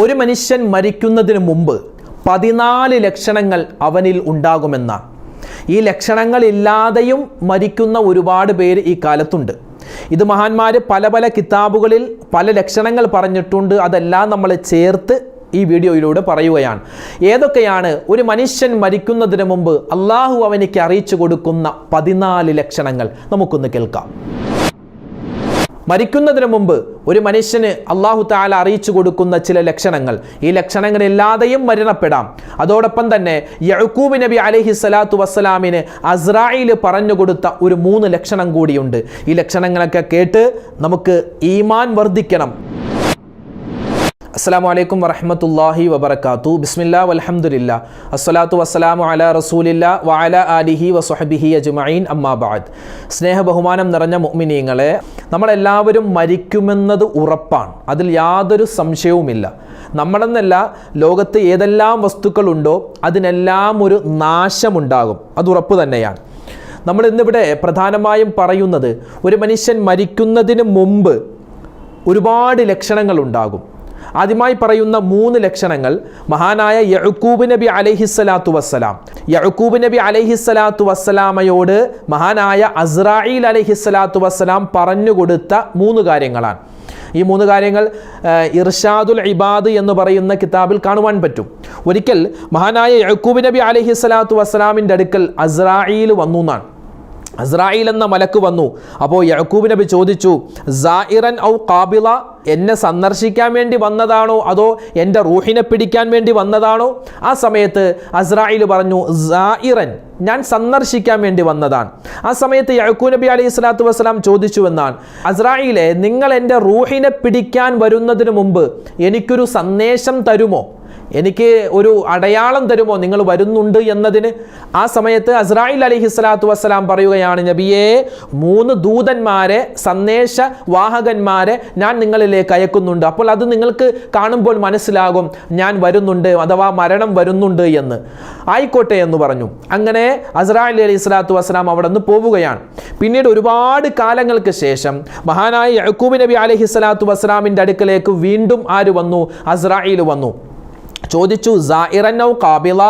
ഒരു മനുഷ്യൻ മരിക്കുന്നതിന് മുമ്പ് പതിനാല് ലക്ഷണങ്ങൾ അവനിൽ ഉണ്ടാകുമെന്നാണ് ഈ ലക്ഷണങ്ങളില്ലാതെയും മരിക്കുന്ന ഒരുപാട് പേര് ഈ കാലത്തുണ്ട്. ഇത് മഹാന്മാർ പല പല കിതാബുകളിൽ പല ലക്ഷണങ്ങൾ പറഞ്ഞിട്ടുണ്ട്. അതെല്ലാം നമ്മൾ ചേർത്ത് ഈ വീഡിയോയിലൂടെ പറയുകയാണ്. ഏതൊക്കെയാണ്? ഒരു മനുഷ്യൻ മരിക്കുന്നതിന് മുമ്പ് അള്ളാഹു അവനിക്ക് അറിയിച്ചു കൊടുക്കുന്ന പതിനാല് ലക്ഷണങ്ങൾ. നമുക്കൊന്ന് കേൾക്കാം. മരിക്കുന്നതിന് മുമ്പ് ഒരു മനുഷ്യന് അള്ളാഹു താല അറിയിച്ചു കൊടുക്കുന്ന ചില ലക്ഷണങ്ങൾ. ഈ ലക്ഷണങ്ങളില്ലാതെയും മരണപ്പെടാം. അതോടൊപ്പം തന്നെ യഴുക്കൂബ് നബി അലഹി സ്വലാത്തു വസ്സലാമിന് അസ്രായിൽ പറഞ്ഞുകൊടുത്ത ഒരു മൂന്ന് ലക്ഷണം കൂടിയുണ്ട്. ഈ ലക്ഷണങ്ങളൊക്കെ കേട്ട് നമുക്ക് ഈമാൻ വർദ്ധിക്കണം. അസ്സാം വലൈക്കും വറഹമത്തല്ലാഹി വബർക്കാത്തു ബിസ്മില്ലാ വലഹമുല്ല അസ്സലാത്തു വസ്സലാമു അല റസൂലില്ല വഅല ആലിഹി വസുഹബിഹി അജ്മഈൻ. അമ്മാബാദ് സ്നേഹ ബഹുമാനം നിറഞ്ഞ മുഅ്മിനീങ്ങളെ നമ്മളെല്ലാവരും മരിക്കുമെന്നത് ഉറപ്പാണ്. അതിൽ യാതൊരു സംശയവുമില്ല. നമ്മളെന്നല്ല ലോകത്ത് ഏതെല്ലാം വസ്തുക്കളുണ്ടോ അതിനെല്ലാം ഒരു നാശമുണ്ടാകും. അത് ഉറപ്പ് തന്നെയാണ്. നമ്മൾ ഇന്നിവിടെ പ്രധാനമായും പറയുന്നത് ഒരു മനുഷ്യൻ മരിക്കുന്നതിന് മുമ്പ് ഒരുപാട് ലക്ഷണങ്ങൾ ഉണ്ടാകും ആദ്യമായി പറയുന്ന മൂന്ന് ലക്ഷണങ്ങൾ മഹാനായ യഹൂബ് നബി അലഹിസ്സലാത്തു വസ്സലാം. യഹൂബ് നബി അലഹിസ്സലാത്തു വസ്സലാമയോട് മഹാനായ അസ്രായിൽ അലഹിസ്സലാത്തു വസ്സലാം പറഞ്ഞുകൊടുത്ത മൂന്ന് കാര്യങ്ങളാണ്. ഈ മൂന്ന് കാര്യങ്ങൾ ഇർഷാദുൽ ഇബാദ് എന്ന് പറയുന്ന കിതാബിൽ കാണുവാൻ പറ്റും. ഒരിക്കൽ മഹാനായ യഹൂബ് നബി അലഹിസ്സലാത്തു വസ്സലാമിന്റെ അടുക്കൽ അസ്രായിൽ വന്നു എന്നാണ്. അസ്രായിൽ എന്ന മലക്ക് വന്നു. അപ്പോൾ യഹക്കൂബ് നബി ചോദിച്ചു സായിറൻ ഔ കാബിള എന്നെ സന്ദർശിക്കാൻ വേണ്ടി വന്നതാണോ? അതോ എന്റെ റൂഹിനെ പിടിക്കാൻ വേണ്ടി വന്നതാണോ? ആ സമയത്ത് അസ്രായിൽ പറഞ്ഞു സായിറൻ ഞാൻ സന്ദർശിക്കാൻ വേണ്ടി വന്നതാണ്. ആ സമയത്ത് യഹക്കൂ നബി അലൈഹി സ്വലാത്തു വസ്സലാം ചോദിച്ചു എന്നാണ് അസ്രായിലെ നിങ്ങൾ എന്റെ റൂഹിനെ പിടിക്കാൻ വരുന്നതിന് മുമ്പ് എനിക്കൊരു സന്ദേശം തരുമോ? എനിക്ക് ഒരു അടയാളം തരുമോ? നിങ്ങൾ വരുന്നുണ്ട് എന്നതിന് ആ സമയത്ത് അസ്രായിൽ അലഹി സ്വലാത്തു വസ്സലാം പറയുകയാണ് നബിയെ മൂന്ന് ദൂതന്മാരെ സന്ദേശ വാഹകന്മാരെ ഞാൻ നിങ്ങളിലേക്ക് അയക്കുന്നുണ്ട്. അപ്പോൾ അത് നിങ്ങൾക്ക് കാണുമ്പോൾ മനസ്സിലാകും ഞാൻ വരുന്നുണ്ട് അഥവാ മരണം വരുന്നുണ്ട് എന്ന്. ആയിക്കോട്ടെ എന്ന് പറഞ്ഞു. അങ്ങനെ അസ്രായിൽ അലി സ്വലാത്തു വസ്സലാം അവിടെ നിന്ന് പോവുകയാണ്. പിന്നീട് ഒരുപാട് കാലങ്ങൾക്ക് ശേഷം മഹാനായ യഹക്കൂബ് നബി അലഹി സ്വലാത്തു വസ്സലാമിന്റെ അടുക്കലേക്ക് വീണ്ടും ആര് വന്നു? അസ്രായിൽ വന്നു. ചോദിച്ചു സായിറന്നൗ കാബില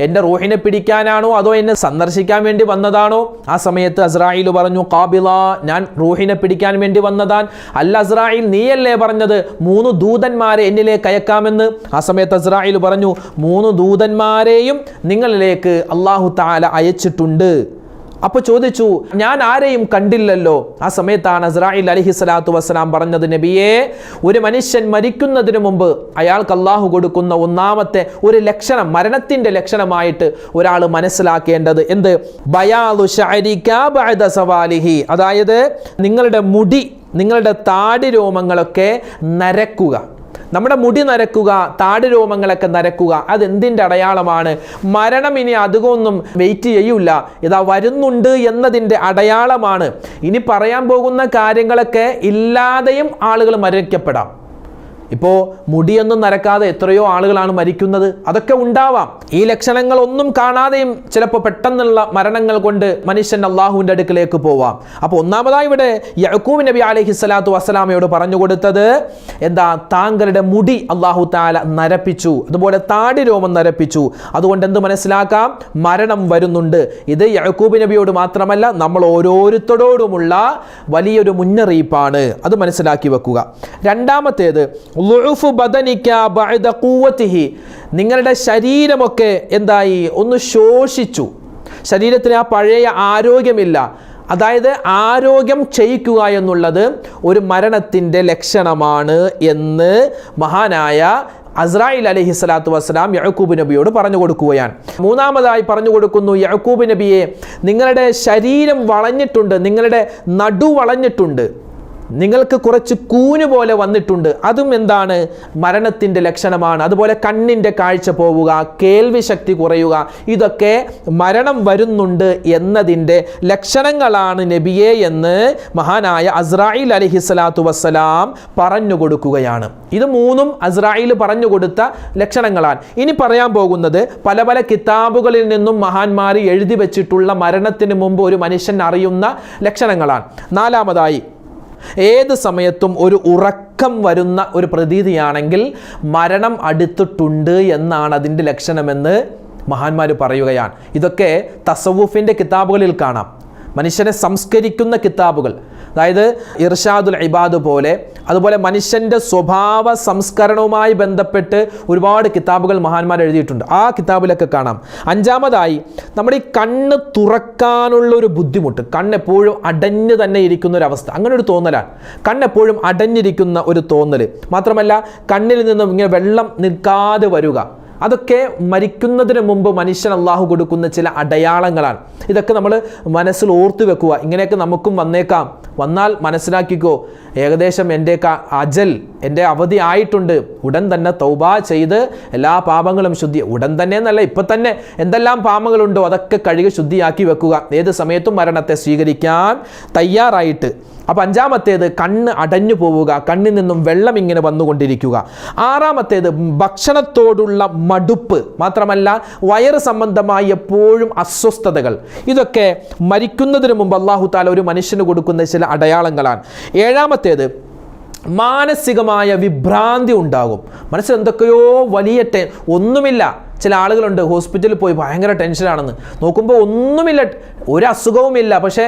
എന്റെ റൂഹിനെ പിടിക്കാനാണോ അതോ എന്നെ സന്ദർശിക്കാൻ വേണ്ടി വന്നതാണോ? ആ സമയത്ത് അസ്രായിൽ പറഞ്ഞു കാബില ഞാൻ റൂഹിനെ പിടിക്കാൻ വേണ്ടി വന്നതാൻ അല്ല അസ്രായിൽ നീയല്ലേ പറഞ്ഞത്? മൂന്ന് ദൂതന്മാരെ എന്നിലേക്ക് അയക്കാമെന്ന്. ആ സമയത്ത് അസ്രായിൽ പറഞ്ഞു മൂന്ന് ദൂതന്മാരെയും നിങ്ങളിലേക്ക് അള്ളാഹു താല അയച്ചിട്ടുണ്ട്. അപ്പോൾ ചോദിച്ചു ഞാൻ ആരെയും കണ്ടില്ലല്ലോ? ആ സമയത്താണ് അസ്രായിൽ അലഹി സ്വലാത്തു വസ്സലാം പറഞ്ഞത് നബിയെ ഒരു മനുഷ്യൻ മരിക്കുന്നതിന് മുമ്പ് അയാൾക്ക് അള്ളാഹു കൊടുക്കുന്ന ഒന്നാമത്തെ ഒരു ലക്ഷണം മരണത്തിന്റെ ലക്ഷണമായിട്ട് ഒരാൾ മനസ്സിലാക്കേണ്ടത് എന്ത്? ബയാലു സവാലിഹി. അതായത് നിങ്ങളുടെ മുടി നിങ്ങളുടെ താടി രോമങ്ങളൊക്കെ നരക്കുക. നമ്മുടെ മുടി നരക്കുക താടി രോമങ്ങളൊക്കെ നരക്കുക അതെന്തിന്റെ അടയാളമാണ്? മരണം ഇനി അധികമൊന്നും വെയിറ്റ് ചെയ്യൂല. ഇതാ വരുന്നുണ്ട് എന്നതിന്റെ അടയാളമാണ്. ഇനി പറയാൻ പോകുന്ന കാര്യങ്ങളൊക്കെ ഇല്ലാതെയും ആളുകൾ മരിക്കപ്പെടാം ഇപ്പോൾ മുടിയൊന്നും നരക്കാതെ എത്രയോ ആളുകളാണ് മരിക്കുന്നത്. അതൊക്കെ ഉണ്ടാവാം. ഈ ലക്ഷണങ്ങൾ ഒന്നും കാണാതെയും ചിലപ്പോൾ പെട്ടെന്നുള്ള മരണങ്ങൾ കൊണ്ട് മനുഷ്യൻ അള്ളാഹുവിന്റെ അടുക്കിലേക്ക് പോവാം. അപ്പോൾ ഒന്നാമതായി ഇവിടെ യഹക്കൂബ് നബി അലഹി സ്വലാത്തു വസ്സലാമയോട് പറഞ്ഞു കൊടുത്തത് എന്താ? താങ്കളുടെ മുടി അള്ളാഹു താല നരപ്പിച്ചു. അതുപോലെ താടി രോമം നരപ്പിച്ചു. അതുകൊണ്ട് എന്ത് മനസ്സിലാക്കാം? മരണം വരുന്നുണ്ട്. ഇത് യഹക്കൂബ് നബിയോട് മാത്രമല്ല നമ്മൾ ഓരോരുത്തരോടുമുള്ള വലിയൊരു മുന്നറിയിപ്പാണ്. അത് മനസ്സിലാക്കി വെക്കുക. രണ്ടാമത്തേത് നിങ്ങളുടെ ശരീരമൊക്കെ എന്തായി? ഒന്ന് ശോഷിച്ചു. ശരീരത്തിന് ആ പഴയ ആരോഗ്യമില്ല. അതായത് ആരോഗ്യം ക്ഷയിക്കുക എന്നുള്ളത് ഒരു മരണത്തിന്റെ ലക്ഷണമാണ് എന്ന് മഹാനായ അസ്രായിൽ അലഹി സ്വലാത്തു വസ്സലാം യഹക്കൂബ് നബിയോട് പറഞ്ഞു കൊടുക്കുകയാണ്. മൂന്നാമതായി പറഞ്ഞു കൊടുക്കുന്നു യഹക്കൂബ് നബിയെ നിങ്ങളുടെ ശരീരം വളഞ്ഞിട്ടുണ്ട് നിങ്ങളുടെ നടു വളഞ്ഞിട്ടുണ്ട്. നിങ്ങൾക്ക് കുറച്ച് കൂന് പോലെ വന്നിട്ടുണ്ട്. അതും എന്താണ്? മരണത്തിന്റെ ലക്ഷണമാണ്. അതുപോലെ കണ്ണിന്റെ കാഴ്ച പോവുക കേൾവി ശക്തി കുറയുക. ഇതൊക്കെ മരണം വരുന്നുണ്ട് എന്നതിന്റെ ലക്ഷണങ്ങളാണ് നബിയെ എന്ന് മഹാനായ അസ്രായിൽ അലഹി സ്വലാത്തു വസ്സലാം പറഞ്ഞു കൊടുക്കുകയാണ് ഇത് മൂന്നും അസ്രായിൽ പറഞ്ഞു കൊടുത്ത ലക്ഷണങ്ങളാണ്. ഇനി പറയാൻ പോകുന്നത് പല പല കിതാബുകളിൽ നിന്നും മഹാന്മാർ എഴുതി വെച്ചിട്ടുള്ള മരണത്തിന് മുമ്പ് ഒരു മനുഷ്യൻ അറിയുന്ന ലക്ഷണങ്ങളാണ്. നാലാമതായി ഏത് സമയത്തും ഒരു ഉറക്കം വരുന്ന ഒരു പ്രതീതിയാണെങ്കിൽ മരണം അടുത്തിട്ടുണ്ട് എന്നാണ് അതിന്റെ ലക്ഷണമെന്ന് മഹാന്മാർ പറയുകയാണ്. ഇതൊക്കെ തസവുഫിന്റെ കിതാബുകളിൽ കാണാം. മനുഷ്യനെ സംസ്കരിക്കുന്ന കിതാബുകൾ. അതായത് ഇർഷാദുൽ ഇബാദ് പോലെ അതുപോലെ മനുഷ്യന്റെ സ്വഭാവ സംസ്കരണവുമായി ബന്ധപ്പെട്ട് ഒരുപാട് കിതാബുകൾ മഹാന്മാർ എഴുതിയിട്ടുണ്ട്. ആ കിതാബിലൊക്കെ കാണാം. അഞ്ചാമതായി നമ്മുടെ ഈ കണ്ണ് തുറക്കാനുള്ള ഒരു ബുദ്ധിമുട്ട് കണ്ണെപ്പോഴും അടഞ്ഞു തന്നെ ഇരിക്കുന്ന ഒരു അവസ്ഥ അങ്ങനെ ഒരു തോന്നലാണ്. കണ്ണെപ്പോഴും അടഞ്ഞിരിക്കുന്ന ഒരു തോന്നൽ മാത്രമല്ല കണ്ണിൽ നിന്നും ഇങ്ങനെ വെള്ളം നിൽക്കാതെ വരിക. അതൊക്കെ മരിക്കുന്നതിന് മുമ്പ് മനുഷ്യൻ അള്ളാഹു കൊടുക്കുന്ന ചില അടയാളങ്ങളാണ്. ഇതൊക്കെ നമ്മൾ മനസ്സിൽ ഓർത്തു വെക്കുക. ഇങ്ങനെയൊക്കെ നമുക്കും വന്നേക്കാം. വന്നാൽ മനസ്സിലാക്കിക്കോ. ഏകദേശം എന്റെ അജൽ എന്റെ അവധി ആയിട്ടുണ്ട്. ഉടൻ തന്നെ തൗബ ചെയ്ത് എല്ലാ പാപങ്ങളും ശുദ്ധി ഉടൻ തന്നെ എന്നല്ല ഇപ്പം തന്നെ എന്തെല്ലാം പാപങ്ങളുണ്ടോ അതൊക്കെ കഴുകി ശുദ്ധിയാക്കി വെക്കുക. ഏത് സമയത്തും മരണത്തെ സ്വീകരിക്കാൻ തയ്യാറായിട്ട്. അപ്പോൾ അഞ്ചാമത്തേത് കണ്ണ് അടഞ്ഞു പോവുക. കണ്ണിൽ നിന്നും വെള്ളം ഇങ്ങനെ വന്നുകൊണ്ടിരിക്കുക. ആറാമത്തേത് ഭക്ഷണത്തോടുള്ള മടുപ്പ്. മാത്രമല്ല വയറ് സംബന്ധമായ എപ്പോഴും അസ്വസ്ഥതകൾ. ഇതൊക്കെ മരിക്കുന്നതിന് മുമ്പ് അള്ളാഹു താല ഒരു മനുഷ്യന് കൊടുക്കുന്ന ചില അടയാളങ്ങളാണ്. ഏഴാമത്തേത് മാനസികമായ വിഭ്രാന്തി ഉണ്ടാകും. മനസ്സിൽ എന്തൊക്കെയോ വലിയ ഒന്നുമില്ല. ചില ആളുകളുണ്ട് ഹോസ്പിറ്റലിൽ പോയി ഭയങ്കര ടെൻഷനാണെന്ന്. നോക്കുമ്പോൾ ഒന്നുമില്ല ഒരു അസുഖവുമില്ല. പക്ഷേ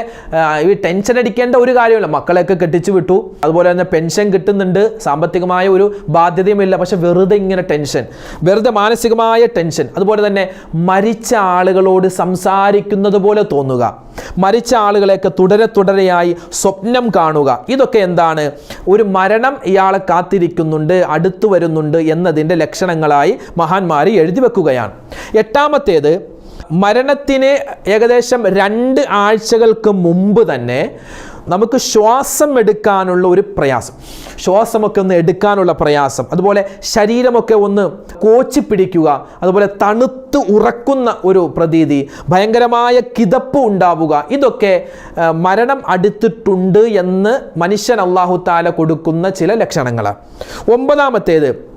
ഈ ടെൻഷൻ അടിക്കേണ്ട ഒരു കാര്യമില്ല. മക്കളെയൊക്കെ കെട്ടിച്ചു വിട്ടു. അതുപോലെ തന്നെ പെൻഷൻ കിട്ടുന്നുണ്ട്. സാമ്പത്തികമായ ഒരു ബാധ്യതയുമില്ല. പക്ഷെ വെറുതെ ഇങ്ങനെ ടെൻഷൻ. വെറുതെ മാനസികമായ ടെൻഷൻ. അതുപോലെ തന്നെ മരിച്ച ആളുകളോട് സംസാരിക്കുന്നത് പോലെ തോന്നുക. മരിച്ച ആളുകളെയൊക്കെ തുടരെ തുടരെയായി സ്വപ്നം കാണുക. ഇതൊക്കെ എന്താണ്? ഒരു മരണം ഇയാളെ കാത്തിരിക്കുന്നുണ്ട് അടുത്തു വരുന്നുണ്ട് എന്നതിന്റെ ലക്ഷണങ്ങളായി മഹാന്മാർ എഴുതി വെക്കുകയാണ് എട്ടാമത്തേത് മരണത്തിന് ഏകദേശം രണ്ട് ആഴ്ചകൾക്ക് മുമ്പ് തന്നെ നമുക്ക് ശ്വാസം എടുക്കാനുള്ള ഒരു പ്രയാസം. ശ്വാസമൊക്കെ ഒന്ന് എടുക്കാനുള്ള പ്രയാസം. അതുപോലെ ശരീരമൊക്കെ ഒന്ന് കോച്ചി പിടിക്കുക. അതുപോലെ തണുത്ത് ഉറക്കുന്ന ഒരു പ്രതീതി. ഭയങ്കരമായ കിതപ്പ് ഉണ്ടാവുക. ഇതൊക്കെ മരണം അടുത്തിട്ടുണ്ട് എന്ന് മനുഷ്യൻ അള്ളാഹു താല കൊടുക്കുന്ന ചില ലക്ഷണങ്ങളാണ്. ഒമ്പതാമത്തേത്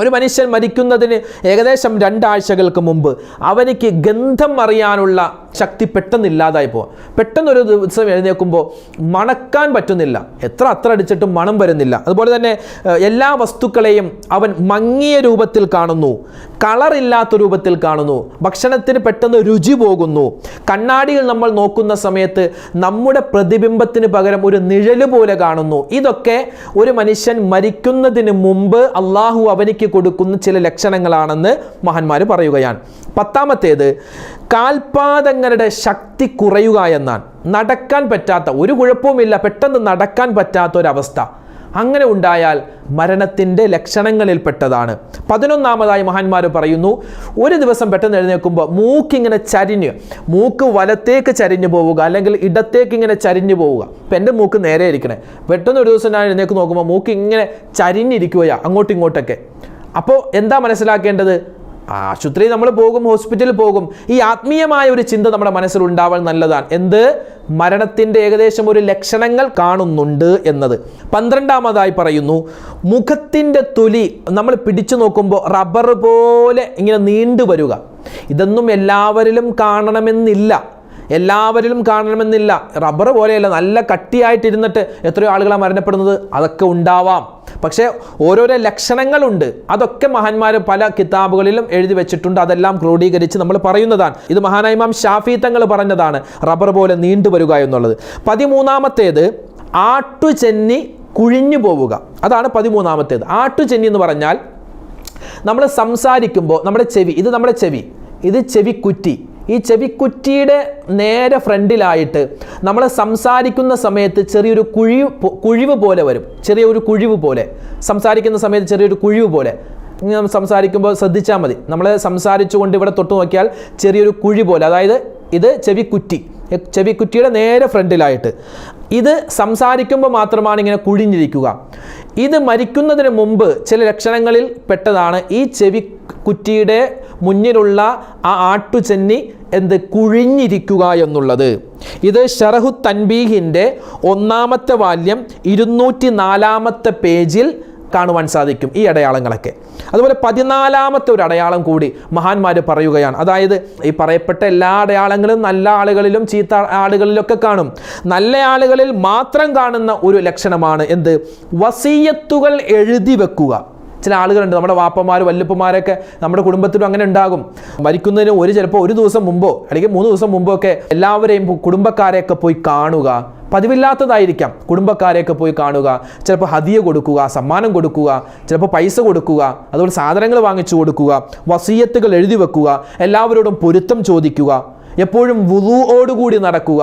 ഒരു മനുഷ്യൻ മരിക്കുന്നതിന് ഏകദേശം രണ്ടാഴ്ചകൾക്ക് മുമ്പ് അവനിക്ക് ഗന്ധം അറിയാനുള്ള ശക്തി പെട്ടെന്ന് ഇല്ലാതായി പോവാം. പെട്ടെന്നൊരു ദിവസം എഴുന്നേൽക്കുമ്പോൾ മണക്കാൻ പറ്റുന്നില്ല. എത്ര അത്ര അടിച്ചിട്ടും മണം വരുന്നില്ല. അതുപോലെ തന്നെ എല്ലാ വസ്തുക്കളെയും അവൻ മങ്ങിയ രൂപത്തിൽ കാണുന്നു. കളറില്ലാത്ത രൂപത്തിൽ കാണുന്നു. ഭക്ഷണത്തിന് പെട്ടെന്ന് രുചി പോകുന്നു. കണ്ണാടിയിൽ നമ്മൾ നോക്കുന്ന സമയത്ത് നമ്മുടെ പ്രതിബിംബത്തിന് പകരം ഒരു നിഴൽ പോലെ കാണുന്നു. ഇതൊക്കെ ഒരു മനുഷ്യൻ മരിക്കുന്നതിന് മുമ്പ് അള്ളാഹു അവനിക്ക് കൊടുക്കുന്ന ചില ലക്ഷണങ്ങളാണെന്ന് മഹാന്മാർ പറയുകയാണ്. പത്താമത്തേത് കാൽപാദങ്ങളുടെ ശക്തി കുറയുക എന്നാണ്. നടക്കാൻ പറ്റാത്ത ഒരു കുഴപ്പവുമില്ല പെട്ടെന്ന് നടക്കാൻ പറ്റാത്ത ഒരവസ്ഥ. അങ്ങനെ ഉണ്ടായാൽ മരണത്തിന്റെ ലക്ഷണങ്ങളിൽപ്പെട്ടതാണ് പതിനൊന്നാമതായി മഹാന്മാർ പറയുന്നു ഒരു ദിവസം പെട്ടെന്ന് എഴുന്നേൽക്കുമ്പോൾ മൂക്കിങ്ങനെ ചരിഞ്ഞ് മൂക്ക് വലത്തേക്ക് ചരിഞ്ഞു പോവുക അല്ലെങ്കിൽ ഇടത്തേക്ക് ഇങ്ങനെ ചരിഞ്ഞു പോവുക. ഇപ്പം എന്റെ മൂക്ക് നേരെ ഇരിക്കണേ. പെട്ടെന്ന് ഒരു ദിവസം ഞാൻ എഴുന്നേക്ക് നോക്കുമ്പോൾ മൂക്ക് ഇങ്ങനെ ചരിഞ്ഞിരിക്കുകയാണ് അങ്ങോട്ടും ഇങ്ങോട്ടൊക്കെ. അപ്പോൾ എന്താ മനസ്സിലാക്കേണ്ടത്? ആശുപത്രി നമ്മൾ പോകും ഹോസ്പിറ്റലിൽ പോകും. ഈ ആത്മീയമായ ഒരു ചിന്ത നമ്മുടെ മനസ്സിൽ ഉണ്ടാവാൻ നല്ലതാണ്. എന്ത്? മരണത്തിന്റെ ഏകദേശം ഒരു ലക്ഷണങ്ങൾ കാണുന്നുണ്ട് എന്നത്. പന്ത്രണ്ടാമതായി പറയുന്നു മുഖത്തിന്റെ തൊലി നമ്മൾ പിടിച്ചു നോക്കുമ്പോൾ റബ്ബർ പോലെ ഇങ്ങനെ നീണ്ടു വരിക ഇതൊന്നും എല്ലാവരിലും കാണണമെന്നില്ല. എല്ലാവരിലും കാണണമെന്നില്ല. റബ്ബർ പോലെയല്ല നല്ല കട്ടിയായിട്ടിരുന്നിട്ട് എത്രയോ ആളുകളാണ് മരണപ്പെടുന്നത്. അതൊക്കെ ഉണ്ടാവാം. പക്ഷേ ഓരോരോ ലക്ഷണങ്ങളുണ്ട്. അതൊക്കെ മഹാന്മാർ പല കിതാബുകളിലും എഴുതി വെച്ചിട്ടുണ്ട്. അതെല്ലാം ക്രോഡീകരിച്ച് നമ്മൾ പറയുന്നതാണ്. ഇത് മഹാനായിമാം ഷാഫി തങ്ങൾ പറഞ്ഞതാണ് റബ്ബർ പോലെ നീണ്ടു വരിക എന്നുള്ളത്. പതിമൂന്നാമത്തേത് ആട്ടുചെന്നി കുഴിഞ്ഞു പോവുക. അതാണ് പതിമൂന്നാമത്തേത്. ആട്ടുചെന്നി എന്ന് പറഞ്ഞാൽ നമ്മൾ സംസാരിക്കുമ്പോൾ നമ്മുടെ ചെവി ഇത് നമ്മുടെ ചെവി ഇത് ചെവിക്കുറ്റി ഈ ചെവിക്കുറ്റിയുടെ നേരെ ഫ്രണ്ടിലായിട്ട് നമ്മൾ സംസാരിക്കുന്ന സമയത്ത് ചെറിയൊരു കുഴിവ് കുഴിവ് പോലെ വരും. ചെറിയൊരു കുഴിവ് പോലെ. സംസാരിക്കുന്ന സമയത്ത് ചെറിയൊരു കുഴിവ് പോലെ. സംസാരിക്കുമ്പോൾ ശ്രദ്ധിച്ചാൽ മതി. നമ്മൾ സംസാരിച്ചുകൊണ്ട് ഇവിടെ തൊട്ട് നോക്കിയാൽ ചെറിയൊരു കുഴി പോലെ. അതായത് ഇത് ചെവിക്കുറ്റി. ചെവിക്കുറ്റിയുടെ നേരെ ഫ്രണ്ടിലായിട്ട്. ഇത് സംസാരിക്കുമ്പോൾ മാത്രമാണ് ഇങ്ങനെ കുഴിഞ്ഞിരിക്കുക. ഇത് മരിക്കുന്നതിന് മുമ്പ് ചില ലക്ഷണങ്ങളിൽ പെട്ടതാണ്. ഈ ചെവി കുറ്റിയുടെ മുന്നിലുള്ള ആ ആട്ടുചെന്നി എന്ത് കുഴിഞ്ഞിരിക്കുക എന്നുള്ളത്. ഇത് ഷറഹു തൻബീഹിന്റെ ഒന്നാമത്തെ വാല്യം ഇരുന്നൂറ്റി നാലാമത്തെ പേജിൽ കാണുവാൻ സാധിക്കും ഈ അടയാളങ്ങളൊക്കെ. അതുപോലെ പതിനാലാമത്തെ ഒരു അടയാളം കൂടി മഹാന്മാർ പറയുകയാണ്. അതായത് ഈ പറയപ്പെട്ട എല്ലാ അടയാളങ്ങളും നല്ല ആളുകളിലും ചീത്ത ആളുകളിലൊക്കെ കാണും. നല്ല ആളുകളിൽ മാത്രം കാണുന്ന ഒരു ലക്ഷണമാണ് എന്ത്? വസീയത്തുകൾ എഴുതി വെക്കുക. ചില ആളുകളുണ്ട് നമ്മുടെ വാപ്പമാർ വല്ലുപ്പമാരൊക്കെ നമ്മുടെ കുടുംബത്തിലും അങ്ങനെ ഉണ്ടാകും. മരിക്കുന്നതിന് ഒരു ചിലപ്പോൾ ഒരു ദിവസം മുമ്പോ അല്ലെങ്കിൽ മൂന്ന് ദിവസം മുമ്പോ ഒക്കെ എല്ലാവരെയും കുടുംബക്കാരെയൊക്കെ പോയി കാണുക. പതിവില്ലാത്തതായിരിക്കാം. കുടുംബക്കാരെയൊക്കെ പോയി കാണുക ചിലപ്പോൾ ഹദിയ കൊടുക്കുക സമ്മാനം കൊടുക്കുക ചിലപ്പോൾ പൈസ കൊടുക്കുക അതുപോലെ സാധനങ്ങൾ വാങ്ങിച്ചു കൊടുക്കുക വസീയത്തുകൾ എഴുതി വെക്കുക എല്ലാവരോടും പൊരുത്തം ചോദിക്കുക എപ്പോഴും വുളുവോടുകൂടി നടക്കുക.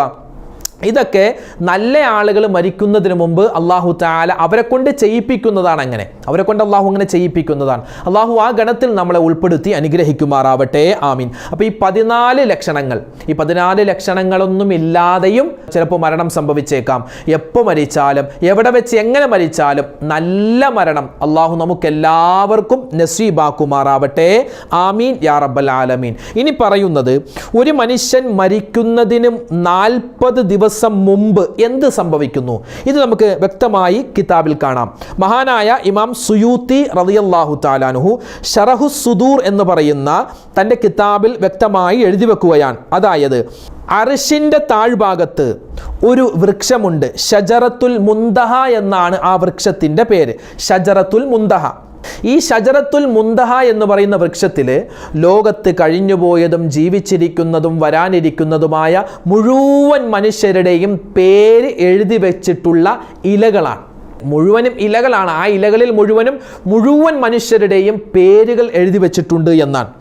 ഇതൊക്കെ നല്ല ആളുകൾ മരിക്കുന്നതിന് മുമ്പ് അള്ളാഹു താല അവരെ കൊണ്ട് ചെയ്യിപ്പിക്കുന്നതാണ് അങ്ങനെ. അവരെ കൊണ്ട് അള്ളാഹു അങ്ങനെ ചെയ്യിപ്പിക്കുന്നതാണ്. അള്ളാഹു ആ ഗണത്തിൽ നമ്മളെ ഉൾപ്പെടുത്തി അനുഗ്രഹിക്കുമാറാവട്ടെ. ആമീൻ. അപ്പോൾ ഈ പതിനാല് ലക്ഷണങ്ങൾ ഈ പതിനാല് ലക്ഷണങ്ങളൊന്നും ഇല്ലാതെയും ചിലപ്പോൾ മരണം സംഭവിച്ചേക്കാം. എപ്പോൾ മരിച്ചാലും എവിടെ വെച്ച് എങ്ങനെ മരിച്ചാലും നല്ല മരണം അള്ളാഹു നമുക്ക് എല്ലാവർക്കും നസീബാക്കുമാറാവട്ടെ. ആമീൻ. യാ റബ്ബൽ ആലമീൻ. ഇനി പറയുന്നത് ഒരു മനുഷ്യൻ മരിക്കുന്നതിനും നാൽപ്പത് ദിവസം മുമ്പ് എന്ത് സംഭവിക്കുന്നു? ഇത് നമുക്ക് വ്യക്തമായി കിതാബിൽ കാണാം. മഹാനായ ഇമാം സുയൂത്തി റളിയല്ലാഹു താലാനുഹു ഷറഹു സുദൂർ എന്ന് പറയുന്ന തന്റെ കിതാബിൽ വ്യക്തമായി എഴുതി വെക്കുകയാണ്. അതായത് അറിഷിന്റെ താഴ്ഭാഗത്ത് ഒരു വൃക്ഷമുണ്ട്. ഷജറത്തുൽ മുന്തഹ എന്നാണ് ആ വൃക്ഷത്തിന്റെ പേര്. ഷജറത്തുൽ മുന്തഹ. ഈ ഷജറത്തുൽ മുന്തഹ എന്ന് പറയുന്ന വൃക്ഷത്തിൽ ലോകത്ത് കഴിഞ്ഞുപോയതും ജീവിച്ചിരിക്കുന്നതും വരാനിരിക്കുന്നതുമായ മുഴുവൻ മനുഷ്യരുടെയും പേര് എഴുതി വെച്ചിട്ടുള്ള ഇലകളാണ്. മുഴുവനും ഇലകളാണ്. ആ ഇലകളിൽ മുഴുവനും മുഴുവൻ മനുഷ്യരുടെയും പേരുകൾ എഴുതി വെച്ചിട്ടുണ്ട് എന്നാണ്.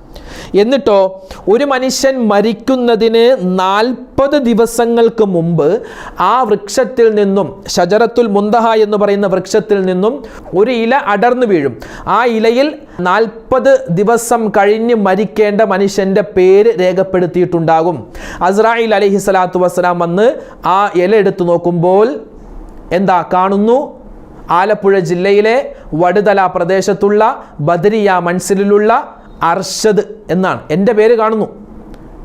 എന്നിട്ടോ ഒരു മനുഷ്യൻ മരിക്കുന്നതിന് നാൽപ്പത് ദിവസങ്ങൾക്ക് മുമ്പ് ആ വൃക്ഷത്തിൽ നിന്നും ഷജറത്തുൽ മുന്തഹ എന്ന് പറയുന്ന വൃക്ഷത്തിൽ നിന്നും ഒരു ഇല അടർന്നു വീഴും. ആ ഇലയിൽ നാൽപ്പത് ദിവസം കഴിഞ്ഞ് മരിക്കേണ്ട മനുഷ്യന്റെ പേര് രേഖപ്പെടുത്തിയിട്ടുണ്ടാകും. അസ്രായിൽ അലഹി സ്വലാത്തു വസ്സലാം വന്ന് ആ ഇല എടുത്തു നോക്കുമ്പോൾ എന്താ കാണുന്നു? ആലപ്പുഴ ജില്ലയിലെ വടുതല പ്രദേശത്തുള്ള ബദരിയ മൻസിലുള്ള അർഷദ് എന്നാണ്. എന്റെ പേര് കാണുന്നു.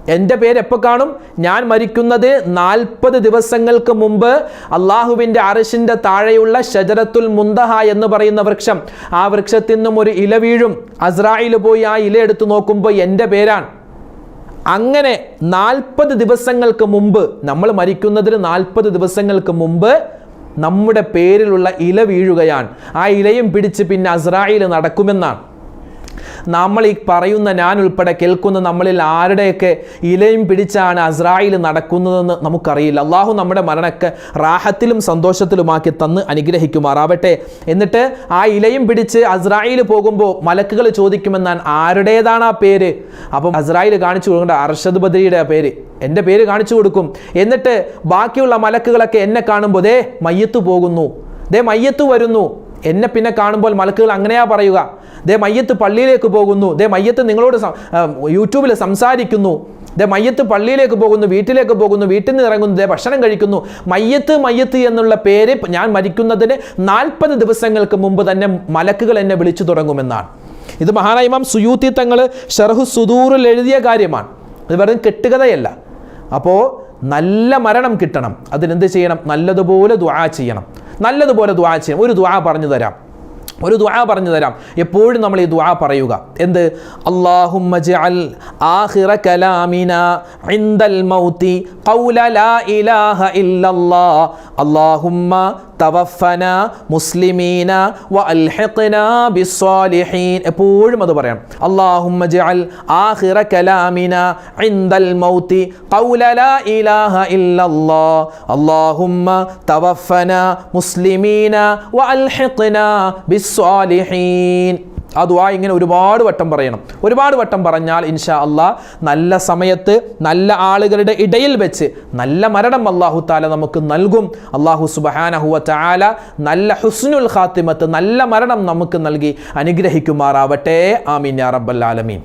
എന്റെ പേര് എപ്പോൾ കാണും? ഞാൻ മരിക്കുന്നത് നാൽപ്പത് ദിവസങ്ങൾക്ക് മുമ്പ് അള്ളാഹുവിന്റെ അറിശിന്റെ താഴെയുള്ള ഷജറത്തുൽ മുന്തഹ എന്ന് പറയുന്ന വൃക്ഷം. ആ വൃക്ഷത്തിൽ നിന്നും ഒരു ഇല വീഴും. അസ്രായിൽ പോയി ആ ഇല എടുത്തു നോക്കുമ്പോൾ എന്റെ പേരാണ്. അങ്ങനെ നാൽപ്പത് ദിവസങ്ങൾക്ക് മുമ്പ് നമ്മൾ മരിക്കുന്നതിന് നാൽപ്പത് ദിവസങ്ങൾക്ക് മുമ്പ് നമ്മുടെ പേരിലുള്ള ഇല വീഴുകയാണ്. ആ ഇലയും പിടിച്ച് പിന്നെ അസ്രായിൽ നടക്കുമെന്നാണ്. നമ്മൾ ഈ പറയുന്ന ഞാൻ ഉൾപ്പെടെ കേൾക്കുന്ന നമ്മളിൽ ആരുടെയൊക്കെ ഇലയും പിടിച്ചാണ് അസ്രായിൽ നടക്കുന്നതെന്ന് നമുക്കറിയില്ല. അള്ളാഹു നമ്മുടെ മരണക്ക് റാഹത്തിലും സന്തോഷത്തിലുമാക്കി തന്ന് അനുഗ്രഹിക്കുമാറാവട്ടെ. എന്നിട്ട് ആ ഇലയും പിടിച്ച് അസ്രായിൽ പോകുമ്പോൾ മലക്കുകൾ ചോദിക്കുമെന്നാണ് ആരുടേതാണ് ആ പേര്? അപ്പം അസ്രായിൽ കാണിച്ചു കൊടുക്കേണ്ട അർഷദ് ബദ്രിയുടെ ആ പേര്. എന്റെ പേര് കാണിച്ചു കൊടുക്കും. എന്നിട്ട് ബാക്കിയുള്ള മലക്കുകളൊക്കെ എന്നെ കാണുമ്പോൾ ദേ മയ്യത്ത് പോകുന്നു. ദേ മയ്യത്ത് വരുന്നു. എന്നെ പിന്നെ കാണുമ്പോൾ മലക്കുകൾ അങ്ങനെയാ പറയുക. ദേ മയ്യത്ത് പള്ളിയിലേക്ക് പോകുന്നു. ദേ മയ്യത്ത് നിങ്ങളോട് യൂട്യൂബിൽ സംസാരിക്കുന്നു. ദേ മയ്യത്ത് പള്ളിയിലേക്ക് പോകുന്നു വീട്ടിലേക്ക് പോകുന്നു വീട്ടിൽ നിന്ന് ഇറങ്ങുന്നു ദേ ഭക്ഷണം കഴിക്കുന്നു. മയ്യത്ത് മയ്യത്ത് എന്നുള്ള പേര് ഞാൻ മരിക്കുന്നതിന് നാൽപ്പത് ദിവസങ്ങൾക്ക് മുമ്പ് തന്നെ മലക്കുകൾ എന്നെ വിളിച്ചു തുടങ്ങുമെന്നാണ്. ഇത് മഹാനായ ഇമാം സുയൂത്തി തങ്ങൾ ഷർഹു സുദൂറിൽ എഴുതിയ കാര്യമാണ്. ഇത് വെറും കെട്ടുകഥയല്ല. അപ്പോൾ നല്ല മരണം കിട്ടണം. അതിനെന്ത് ചെയ്യണം? നല്ലതുപോലെ ദ്വാ ചെയ്യണം. നല്ലതുപോലെ ദ്വാ ചെയ്യും. ഒരു ദ്വാ പറഞ്ഞു തരാം. ഒരു ദ്വാ പറഞ്ഞു തരാം. എപ്പോഴും നമ്മൾ ഈ ദ്വാ പറയുക. എന്ത്? അല്ലാഹുമ്മ ജഅൽ ഇൻദൽ മൗതി ഖൗല ലാ ഇലാഹ ഇല്ലല്ലാഹ് തവഫന മുസ്ലിമീന വ അൽഹിഖ്ന ബിസ്സാലിഹീൻ. എപ്പോഴും അത് പറയണം അല്ലാഹുമ്മ ജഅൽ ആഖിറ കലാമിന ഇൻദൽ മൗതി ഖൗല ലാ ഇലാഹ ഇല്ലല്ലാഹ്. അല്ലാഹുമ്മ തവഫന മുസ്ലിമീന വ അൽഹിഖ്ന ബിസ്സാലിഹീൻ. ആ ദുവാ ഇങ്ങനെ ഒരുപാട് വട്ടം പറയണം. ഒരുപാട് വട്ടം പറഞ്ഞാൽ ഇൻഷാ അള്ളാ നല്ല സമയത്ത് നല്ല ആളുകളുടെ ഇടയിൽ വെച്ച് നല്ല മരണം അള്ളാഹു താല നമുക്ക് നൽകും. അള്ളാഹു സുബഹാനഹുവ താല നല്ല ഹുസ്നുൽ ഖാത്തിമത്ത് നല്ല മരണം നമുക്ക് നൽകി അനുഗ്രഹിക്കുമാറാവട്ടെ. ആമീൻ യാ റബ്ബൽ ആലമീൻ.